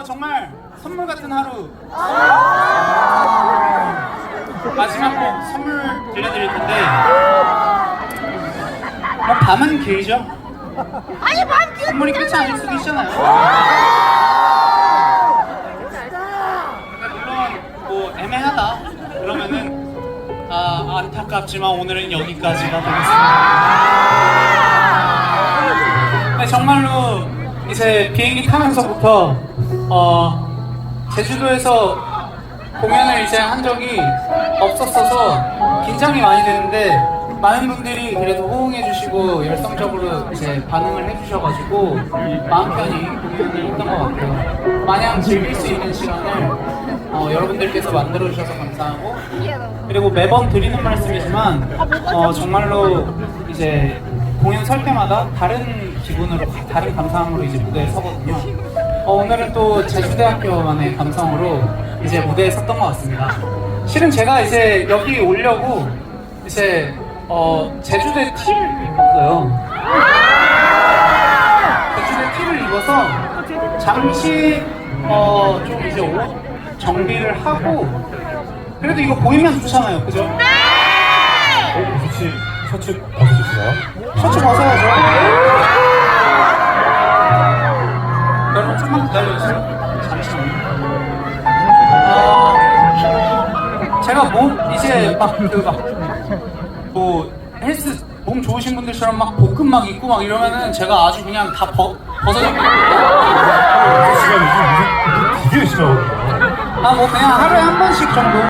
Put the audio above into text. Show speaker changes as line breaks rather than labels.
어, 정말 선물 같은 하루. 마지막 곡 선물 들려드릴 텐데. 뭐 밤은 길죠?
아니 밤 길.
선물이 끝이 아닐 수도 있잖아요. 근데 물론 뭐 애매하다 그러면은 아 안타깝지만 오늘은 여기까지가 되겠습니다. 네, 정말로 이제 비행기 타면서부터 어 제주도에서 공연을 이제 한 적이 없었어서 긴장이 많이 되는데 많은 분들이 그래도 호응해주시고 열성적으로 이제 반응을 해주셔가지고 마음 편히 공연을 했던 것 같아요. 마냥 즐길 수 있는 시간을 어, 여러분들께서 만들어주셔서 감사하고 그리고 매번 드리는 말씀이지만 어, 정말로 이제 공연 설 때마다 다른 기분으로 다른 감상으로 이제 무대에 서거든요. 어, 오늘은 또 제주대학교만의 감성으로 이제 무대에 섰던 것 같습니다. 실은 제가 이제 여기 오려고 이제 어, 제주대 티를 입었어요. 제주대 티를 입어서 잠시 어, 좀 이제 옷 정비를 하고 그래도 이거 보이면 좋잖아요, 그죠?
어, 혹시 셔츠 벗으셨어요?
셔츠 벗어야죠. 기다려주세요. 아, 제가 몸 이제 막그막뭐 헬스 몸 좋으신 분들처럼 막 복근 막 입고 막 이러면은 제가 아주 그냥 다 벗, 벗어졌거든요.
시간 열심히 하거든요.
아뭐 그냥 하루에 한 번씩 정도.